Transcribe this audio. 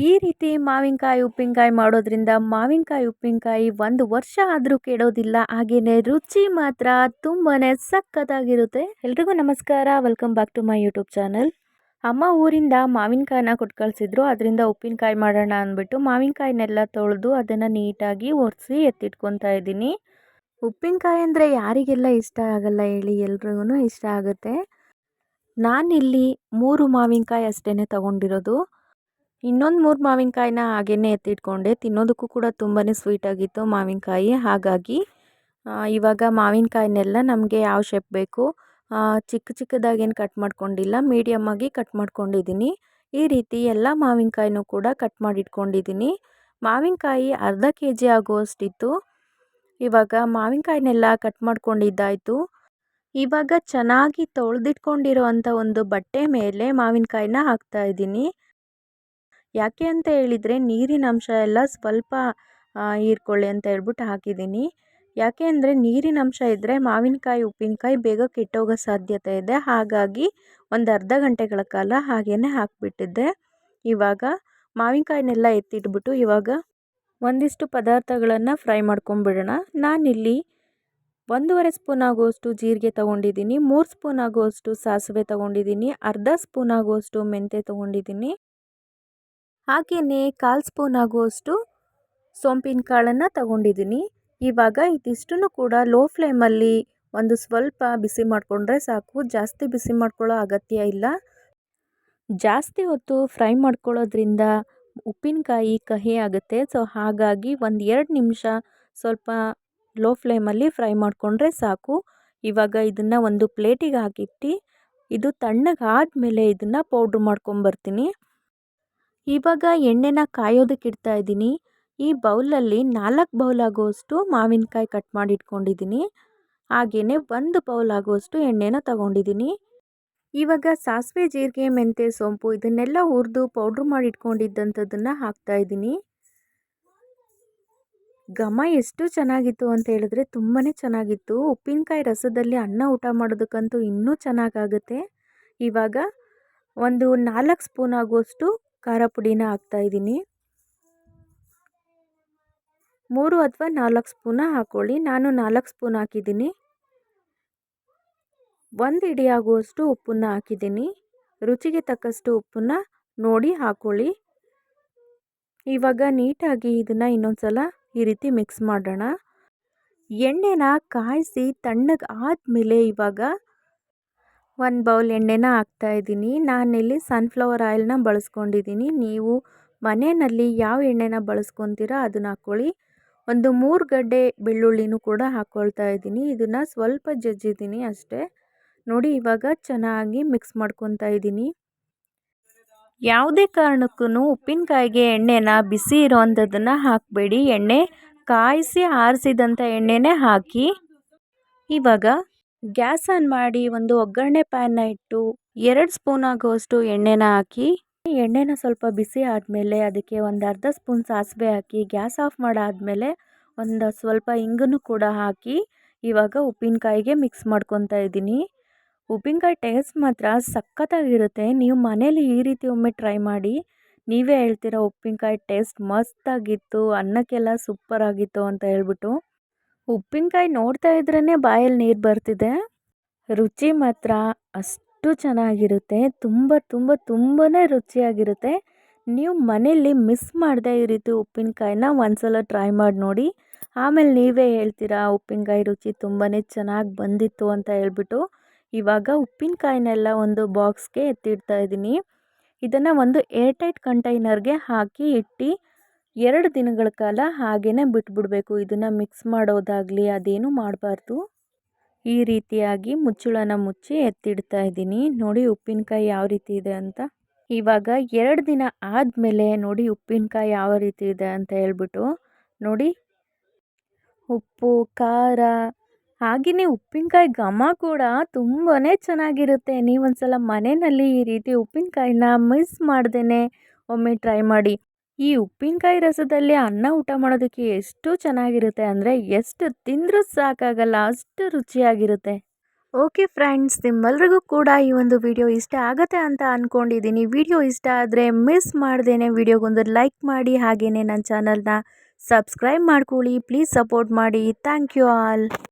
ಈ ರೀತಿ ಮಾವಿನಕಾಯಿ, ಉಪ್ಪಿನಕಾಯಿ ಮಾಡೋದ್ರಿಂದ ಮಾವಿನಕಾಯಿ, ಉಪ್ಪಿನಕಾಯಿ ಒಂದು ವರ್ಷ ಆದರೂ ಕೆಡೋದಿಲ್ಲ. ಹಾಗೆಯೇ ರುಚಿ ಮಾತ್ರ ತುಂಬಾ ಸಖತ್ತಾಗಿರುತ್ತೆ. ಎಲ್ರಿಗೂ ನಮಸ್ಕಾರ. Welcome back to my YouTube channel ಅಮ್ಮ ಊರಿಂದ ಮಾವಿನಕಾಯಿನ ಕೊಟ್ಟು ಕಳಿಸಿದ್ರು. ಅದರಿಂದ ಉಪ್ಪಿನಕಾಯಿ ಮಾಡೋಣ ಅಂದ್ಬಿಟ್ಟು ಮಾವಿನಕಾಯಿನೆಲ್ಲ ತೊಳೆದು ಅದನ್ನು ನೀಟಾಗಿ ಒರೆಸಿ ಎತ್ತಿಟ್ಕೊತಾ ಇದ್ದೀನಿ. ಉಪ್ಪಿನಕಾಯಿ ಅಂದರೆ ಯಾರಿಗೆಲ್ಲ ಇಷ್ಟ ಆಗಲ್ಲ ಹೇಳಿ ಎಲ್ರಿಗೂ ಇಷ್ಟ ಆಗುತ್ತೆ. ನಾನಿಲ್ಲಿ ಮೂರು ಮಾವಿನಕಾಯಿ ಅಷ್ಟೇ ತಗೊಂಡಿರೋದು. ಇನ್ನೊಂದು ಮೂರು ಮಾವಿನಕಾಯಿನ ಹಾಗೇ ಎತ್ತಿಟ್ಕೊಂಡೆ. ತಿನ್ನೋದಕ್ಕೂ ಕೂಡ ತುಂಬಾ ಸ್ವೀಟಾಗಿತ್ತು ಮಾವಿನಕಾಯಿ. ಹಾಗಾಗಿ ಇವಾಗ ಮಾವಿನಕಾಯಿನೆಲ್ಲ ನಮಗೆ ಯಾವ ಶೇಪ್ ಬೇಕು ಚಿಕ್ಕ ಚಿಕ್ಕದಾಗೇನು ಕಟ್ ಮಾಡ್ಕೊಂಡಿಲ್ಲ ಮೀಡಿಯಮ್ಮಾಗಿ ಕಟ್ ಮಾಡ್ಕೊಂಡಿದ್ದೀನಿ ಈ ರೀತಿ ಎಲ್ಲ ಮಾವಿನಕಾಯಿನೂ ಕೂಡ ಕಟ್ ಮಾಡಿಟ್ಕೊಂಡಿದ್ದೀನಿ ಮಾವಿನಕಾಯಿ ಅರ್ಧ ಕೆ ಜಿ ಆಗುವಷ್ಟಿತ್ತು ಇವಾಗ ಮಾವಿನಕಾಯಿನೆಲ್ಲ ಕಟ್ ಮಾಡ್ಕೊಂಡಿದ್ದಾಯಿತು. ಇವಾಗ ಚೆನ್ನಾಗಿ ತೊಳೆದಿಟ್ಕೊಂಡಿರೋ ಅಂಥ ಒಂದು ಬಟ್ಟೆ ಮೇಲೆ ಮಾವಿನಕಾಯಿನ ಹಾಕ್ತಾಯಿದ್ದೀನಿ ಯಾಕೆ ಅಂತ ಹೇಳಿದರೆ ನೀರಿನ ಅಂಶ ಎಲ್ಲ ಸ್ವಲ್ಪ ಹೀರ್ಕೊಳ್ಳಿ ಅಂತ ಹೇಳ್ಬಿಟ್ಟು ಹಾಕಿದ್ದೀನಿ. ಯಾಕೆ ಅಂದರೆ ನೀರಿನ ಅಂಶ ಇದ್ದರೆ ಮಾವಿನಕಾಯಿ, ಉಪ್ಪಿನಕಾಯಿ ಬೇಗ ಕೆಟ್ಟೋಗೋ ಸಾಧ್ಯತೆ ಇದೆ. ಹಾಗಾಗಿ ಒಂದು ಅರ್ಧ ಗಂಟೆಗಳ ಕಾಲ ಹಾಗೇ ಹಾಕಿಬಿಟ್ಟಿದ್ದೆ. ಇವಾಗ ಮಾವಿನಕಾಯಿನೆಲ್ಲ ಎತ್ತಿಟ್ಬಿಟ್ಟು ಇವಾಗ ಒಂದಿಷ್ಟು ಪದಾರ್ಥಗಳನ್ನು ಫ್ರೈ ಮಾಡ್ಕೊಂಬಿಡೋಣ. ನಾನಿಲ್ಲಿ ಒಂದೂವರೆ ಸ್ಪೂನ್ ಆಗುವಷ್ಟು ಜೀರಿಗೆ ತೊಗೊಂಡಿದ್ದೀನಿ, ಮೂರು ಸ್ಪೂನ್ ಆಗುವಷ್ಟು ಸಾಸಿವೆ ತೊಗೊಂಡಿದ್ದೀನಿ, ಅರ್ಧ ಸ್ಪೂನ್ ಆಗುವಷ್ಟು ಮೆಂತ್ಯ ತೊಗೊಂಡಿದ್ದೀನಿ. ಹಾಗೆಯೇ ಕಾಲು ಸ್ಪೂನ್ ಆಗುವಷ್ಟು ಸೋಂಪಿನ ಕಾಳನ್ನು ತಗೊಂಡಿದ್ದೀನಿ. ಇವಾಗ ಇದಿಷ್ಟನ್ನು ಕೂಡ ಲೋ ಫ್ಲೇಮಲ್ಲಿ ಒಂದು ಸ್ವಲ್ಪ ಬಿಸಿ ಮಾಡಿಕೊಂಡ್ರೆ ಸಾಕು. ಜಾಸ್ತಿ ಬಿಸಿ ಮಾಡ್ಕೊಳ್ಳೋ ಅಗತ್ಯ ಇಲ್ಲ. ಜಾಸ್ತಿ ಹೊತ್ತು ಫ್ರೈ ಮಾಡ್ಕೊಳ್ಳೋದ್ರಿಂದ ಉಪ್ಪಿನಕಾಯಿ ಕಹಿ ಆಗುತ್ತೆ. ಸೊ, ಹಾಗಾಗಿ ಒಂದು ಎರಡು ನಿಮಿಷ ಸ್ವಲ್ಪ ಲೋ ಫ್ಲೇಮಲ್ಲಿ ಫ್ರೈ ಮಾಡಿಕೊಂಡ್ರೆ ಸಾಕು. ಇವಾಗ ಇದನ್ನು ಒಂದು ಪ್ಲೇಟಿಗೆ ಹಾಕಿಟ್ಟು, ಇದು ತಣ್ಣಗಾದಮೇಲೆ ಇದನ್ನು ಪೌಡ್ರ್ ಮಾಡ್ಕೊಂಬರ್ತೀನಿ. ಇವಾಗ ಎಣ್ಣೆನ ಕಾಯೋದಕ್ಕೆ ಇಡ್ತಾ ಇದ್ದೀನಿ. ಈ ಬೌಲಲ್ಲಿ ನಾಲ್ಕು ಬೌಲ್ ಆಗುವಷ್ಟು ಮಾವಿನಕಾಯಿ ಕಟ್ ಮಾಡಿ ಇಟ್ಕೊಂಡಿದ್ದೀನಿ ಹಾಗೆಯೇ ಒಂದು ಬೌಲ್ ಆಗುವಷ್ಟು ಎಣ್ಣೆನ ತಗೊಂಡಿದ್ದೀನಿ. ಇವಾಗ ಸಾಸಿವೆ, ಜೀರಿಗೆ, ಮೆಂತ್ಯ, ಸೊಂಪು ಇದನ್ನೆಲ್ಲ ಹುರಿದು ಪೌಡ್ರ್ ಮಾಡಿ ಇಟ್ಕೊಂಡಿದ್ದಂಥದ್ದನ್ನು ಹಾಕ್ತಾಯಿದ್ದೀನಿ ಘಮ ಎಷ್ಟು ಚೆನ್ನಾಗಿತ್ತು ಅಂತ ಹೇಳಿದ್ರೆ ತುಂಬಾ ಚೆನ್ನಾಗಿತ್ತು. ಉಪ್ಪಿನಕಾಯಿ ರಸದಲ್ಲಿ ಅನ್ನ ಊಟ ಮಾಡೋದಕ್ಕಂತೂ ಇನ್ನೂ ಚೆನ್ನಾಗಾಗುತ್ತೆ. ಇವಾಗ ಒಂದು ನಾಲ್ಕು ಸ್ಪೂನ್ ಆಗುವಷ್ಟು ಖಾರ ಪುಡಿನ ಹಾಕ್ತಾಯಿದ್ದೀನಿ ಮೂರು ಅಥವಾ ನಾಲ್ಕು ಸ್ಪೂನ ಹಾಕ್ಕೊಳ್ಳಿ ನಾನು ನಾಲ್ಕು ಸ್ಪೂನ್ ಹಾಕಿದ್ದೀನಿ. ಒಂದು ಇಡಿಯಾಗುವಷ್ಟು ಉಪ್ಪನ್ನು ಹಾಕಿದ್ದೀನಿ. ರುಚಿಗೆ ತಕ್ಕಷ್ಟು ಉಪ್ಪನ್ನು ನೋಡಿ ಹಾಕ್ಕೊಳ್ಳಿ ಇವಾಗ ನೀಟಾಗಿ ಇದನ್ನು ಇನ್ನೊಂದು ಸಲ ಈ ರೀತಿ ಮಿಕ್ಸ್ ಮಾಡೋಣ. ಎಣ್ಣೆನ ಕಾಯಿಸಿ ತಣ್ಣಗೆ ಆದಮೇಲೆ ಇವಾಗ ಒಂದು ಬೌಲ್ ಎಣ್ಣೆನ ಹಾಕ್ತಾಯಿದ್ದೀನಿ ನಾನಿಲ್ಲಿ ಸನ್ಫ್ಲವರ್ ಆಯಿಲ್ನ ಬಳಸ್ಕೊಂಡಿದ್ದೀನಿ. ನೀವು ಮನೆಯಲ್ಲಿ ಯಾವ ಎಣ್ಣೆನ ಬಳಸ್ಕೊತೀರಾ ಅದನ್ನ ಹಾಕ್ಕೊಳ್ಳಿ. ಒಂದು ಮೂರು ಗಡ್ಡೆ ಬೆಳ್ಳುಳ್ಳಿನೂ ಕೂಡ ಹಾಕ್ಕೊಳ್ತಾ ಇದ್ದೀನಿ. ಇದನ್ನು ಸ್ವಲ್ಪ ಜಜ್ಜಿದ್ದೀನಿ ಅಷ್ಟೇ. ನೋಡಿ, ಇವಾಗ ಚೆನ್ನಾಗಿ ಮಿಕ್ಸ್ ಮಾಡ್ಕೊತಾ ಇದ್ದೀನಿ. ಯಾವುದೇ ಕಾರಣಕ್ಕೂ ಉಪ್ಪಿನಕಾಯಿಗೆ ಎಣ್ಣೆನ ಬಿಸಿ ಇರೋವಂಥದ್ದನ್ನು ಹಾಕಬೇಡಿ. ಎಣ್ಣೆ ಕಾಯಿಸಿ ಆರಿಸಿದಂಥ ಎಣ್ಣೆನೇ ಹಾಕಿ. ಇವಾಗ ಗ್ಯಾಸ್ ಆನ್ ಮಾಡಿ ಒಂದು ಒಗ್ಗರಣೆ ಪ್ಯಾನ್ನ ಇಟ್ಟು ಎರಡು ಸ್ಪೂನ್ ಆಗುವಷ್ಟು ಎಣ್ಣೆನ ಹಾಕಿ, ಎಣ್ಣೆನ ಸ್ವಲ್ಪ ಬಿಸಿ ಆದಮೇಲೆ ಅದಕ್ಕೆ ಒಂದು ಅರ್ಧ ಸ್ಪೂನ್ ಸಾಸಿವೆ ಹಾಕಿ ಗ್ಯಾಸ್ ಆಫ್ ಮಾಡಾದಮೇಲೆ ಒಂದು ಸ್ವಲ್ಪ ಇಂಗನ್ನು ಕೂಡ ಹಾಕಿ ಇವಾಗ ಉಪ್ಪಿನಕಾಯಿಗೆ ಮಿಕ್ಸ್ ಮಾಡ್ಕೊತಾ ಇದ್ದೀನಿ. ಉಪ್ಪಿನಕಾಯಿ ಟೇಸ್ಟ್ ಮಾತ್ರ ಸಖತ್ತಾಗಿರುತ್ತೆ. ನೀವು ಮನೇಲಿ ಈ ರೀತಿ ಒಮ್ಮೆ ಟ್ರೈ ಮಾಡಿ. ನೀವೇ ಹೇಳ್ತೀರ ಉಪ್ಪಿನಕಾಯಿ ಟೇಸ್ಟ್ ಮಸ್ತಾಗಿತ್ತು, ಅನ್ನಕ್ಕೆಲ್ಲ ಸೂಪರ್ ಆಗಿತ್ತು ಅಂತ ಹೇಳ್ಬಿಟ್ಟು. ಉಪ್ಪಿನಕಾಯಿ ನೋಡ್ತಾ ಇದ್ರೇ ಬಾಯಲ್ಲಿ ನೀರು ಬರ್ತಿದೆ. ರುಚಿ ಮಾತ್ರ ಅಷ್ಟು ಚೆನ್ನಾಗಿರುತ್ತೆ. ತುಂಬ ತುಂಬ ತುಂಬಾ ರುಚಿಯಾಗಿರುತ್ತೆ. ನೀವು ಮನೆಯಲ್ಲಿ ಮಿಸ್ ಮಾಡದೆ ಈ ರೀತಿ ಉಪ್ಪಿನಕಾಯಿನ ಒಂದ್ಸಲ ಟ್ರೈ ಮಾಡಿ ನೋಡಿ. ಆಮೇಲೆ ನೀವೇ ಹೇಳ್ತೀರಾ, ಉಪ್ಪಿನಕಾಯಿ ರುಚಿ ತುಂಬಾ ಚೆನ್ನಾಗಿ ಬಂದಿತ್ತು ಅಂತ ಹೇಳ್ಬಿಟ್ಟು. ಇವಾಗ ಉಪ್ಪಿನಕಾಯಿನೆಲ್ಲ ಒಂದು ಬಾಕ್ಸ್ಗೆ ಎತ್ತಿಡ್ತಾ ಇದ್ದೀನಿ. ಇದನ್ನು ಒಂದು ಏರ್ಟೈಟ್ ಕಂಟೈನರ್ಗೆ ಹಾಕಿ ಇಟ್ಟು ಎರಡು ದಿನಗಳ ಕಾಲ ಹಾಗೇ ಬಿಟ್ಬಿಡಬೇಕು. ಇದನ್ನು ಮಿಕ್ಸ್ ಮಾಡೋದಾಗಲಿ ಅದೇನು ಮಾಡಬಾರ್ದು. ಈ ರೀತಿಯಾಗಿ ಮುಚ್ಚಳನ ಮುಚ್ಚಿ ಎತ್ತಿಡ್ತಾ ಇದ್ದೀನಿ. ನೋಡಿ ಉಪ್ಪಿನಕಾಯಿ ಯಾವ ರೀತಿ ಇದೆ ಅಂತ. ಇವಾಗ ಎರಡು ದಿನ ಆದಮೇಲೆ ನೋಡಿ ಉಪ್ಪಿನಕಾಯಿ ಯಾವ ರೀತಿ ಇದೆ ಅಂತ ಹೇಳ್ಬಿಟ್ಟು ನೋಡಿ. ಉಪ್ಪು, ಖಾರ ಹಾಗೆಯೇ ಉಪ್ಪಿನಕಾಯಿ ಘಮ ಕೂಡ ತುಂಬಾ ಚೆನ್ನಾಗಿರುತ್ತೆ. ನೀವೊಂದ್ಸಲ ಮನೆಯಲ್ಲಿ ಈ ರೀತಿ ಉಪ್ಪಿನಕಾಯಿನ ಮಿಸ್ ಮಾಡ್ದೇ ಒಮ್ಮೆ ಟ್ರೈ ಮಾಡಿ. ಈ ಉಪ್ಪಿನಕಾಯಿ ರಸದಲ್ಲಿ ಅನ್ನ ಊಟ ಮಾಡೋದಕ್ಕೆ ಎಷ್ಟು ಚೆನ್ನಾಗಿರುತ್ತೆ ಅಂದರೆ ಎಷ್ಟು ತಿಂದರೂ ಸಾಕಾಗಲ್ಲ, ಅಷ್ಟು ರುಚಿಯಾಗಿರುತ್ತೆ. ಓಕೆ ಫ್ರೆಂಡ್ಸ್ ನಿಮ್ಮೆಲ್ರಿಗೂ ಕೂಡ ಈ ಒಂದು ವಿಡಿಯೋ ಇಷ್ಟ ಆಗುತ್ತೆ ಅಂತ ಅಂದ್ಕೊಂಡಿದ್ದೀನಿ ವಿಡಿಯೋ ಇಷ್ಟ ಆದರೆ ಮಿಸ್ ಮಾಡ್ದೇನೆ ವಿಡಿಯೋಗೊಂದು ಲೈಕ್ ಮಾಡಿ ಹಾಗೆಯೇ ನನ್ನ ಚಾನಲ್ನ ಸಬ್ಸ್ಕ್ರೈಬ್ ಮಾಡ್ಕೊಳ್ಳಿ. ಪ್ಲೀಸ್ ಸಪೋರ್ಟ್ ಮಾಡಿ. Thank you all